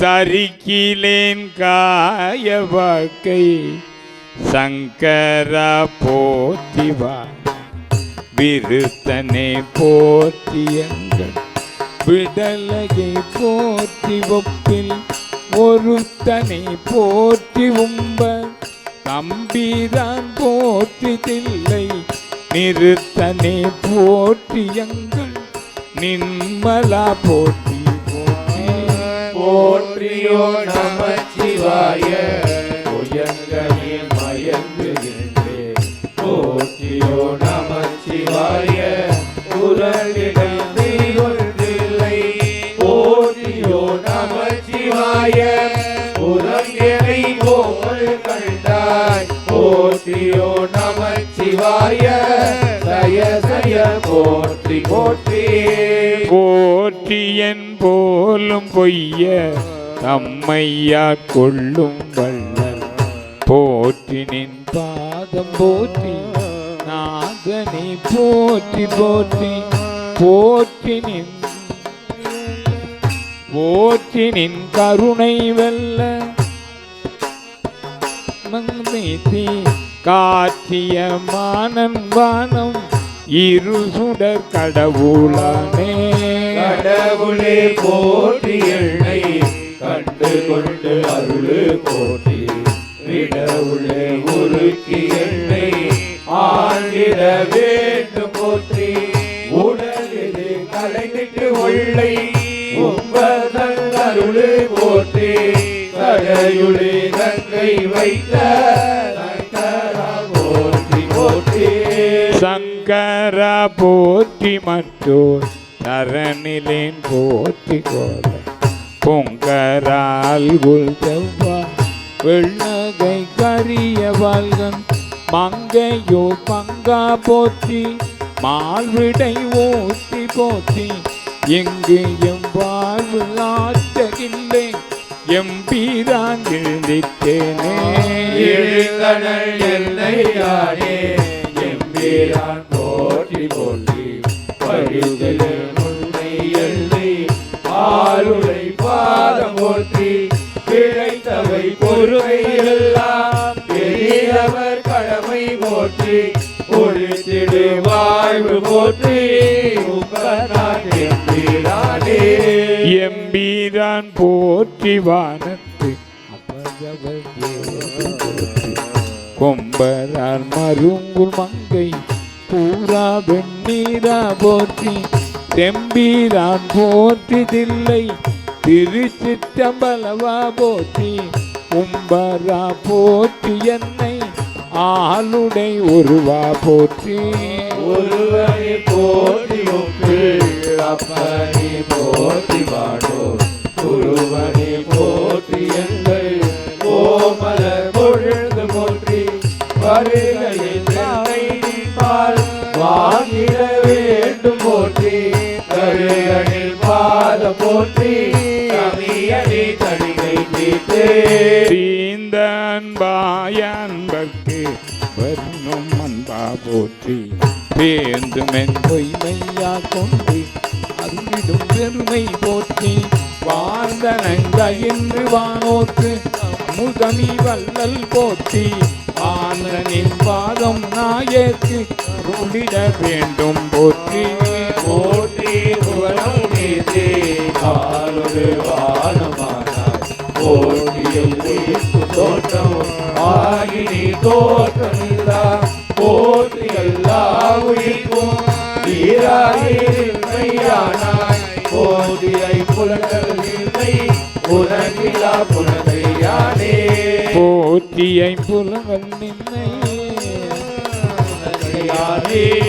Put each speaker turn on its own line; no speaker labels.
தரிக்கிலேன் காய வாழ்க்கை சங்கரா போத்திவா. விருத்தனே போத்தியங்கள் விடலகை போற்றி ஒப்பில் ஒருத்தனை போற்றி உம்ப தம்பிதான் போற்றிதில்லை நிறுத்தனை போற்றியங்கள். நின்மலா போற்றி
போற்றியோ நமச்சிவாய. உயர்கவே மயங்குகின்றேன் போற்றியோ நமச்சிவாய. குரலிடை ஒன்றில்லை போற்றியோ நமச்சிவாய. புறங்கனை கோமல் கண்டாய். போற்றியோ நமச்சிவாய. சய சய போற்றி. போற்றி
போற்றியன் போலும் பொய்ய தம்மையா கொள்ளும் வள்ளல் போற்றி நின் பாதம் போற்றி நாதனை போற்றி போற்றி போற்றி நின் போற்றி நின் கருணை வெல்ல. மங்கைத்தி காற்றிய மானன் வானம் இரு சுடர் கடவுளானே.
கடவுளே போற்றி எண்ணை கண்டு கொண்டு அருளு போற்றி. விடவுளே உருக்கி எண்ணை ஆண்டிட வேண்டும் போற்றி. உடலிலே கலைந்துட்டு உள்ளை உங்கள் அருளு போற்றி. கடையுளே கங்கை வைத்த சங்கர போற்றி
மற்றோர் தரணிலேன் போற்றி கோல பொங்கரால் குல் செவ்வா வெள்ளகை கரிய வால்கன் மங்கையோ பங்கா போற்றி மால்விடை ஓட்டி போற்றி. எங்கு எம் வாழ்வு ஆற்றகில்லை எம்பீரான் எழுதித்தேனே
இழுங்கடல் எல்லையானே எம்பீரான் போற்றி போற்றி. பழிதலே உன்னை எல்லை ஆளுடை பாதம் போற்றி. பிழைத்தவை பொறுமை எல்லாம் பெரியவர் கடமை போற்றி. ஒழித்திடு வாழ்வு போற்றி.
எம்பீரான் போற்றி வானத்து. அபரவர் கொம்பரார் மருங்குல் மங்கை பூரா வெண்ணீரா போற்றி செம்பீரான் போற்றிதில்லை திருச்சிற்றம்பலவா போற்றி கும்பரா போற்றி என்னை ஆளுடை ஒருவா போற்றி.
ஒருவரை போற்றி அப்பனை போற்றி வாடோ ஒருவரை வருகையில் என்னை நின்பால் வாங்கிட வேண்டும் போற்றி. கருகனில் பாத போற்றி கவியடி தடிகை தீர்த்தே
தீந்த அன்பாய அன்பர்க்கு வர்ணும் அன்பா போற்றி. பேந்து பொய்மையா கொண்டு அருளிடும் பெருமை போற்றி. வானோர்க்கு முதமி வல்லல் போற்றி. ஆந்தனின் பாதம் நாயக்கு அருளிட வேண்டும். போற்றி
போற்றி புவனம் நீதி காலொரு வானமானாய் போற்றியும் உயிர்ப்பு தோற்றம் ஆகினி தோற்றமில்லா. போற்றி எல்லா உயிர்க்கும் ஈராயினாய் போற்றியை புலங்கள் இல்லை உலகிலா புலகையானே
போற்றியை புலவல் நின்னை ಸೇರಿ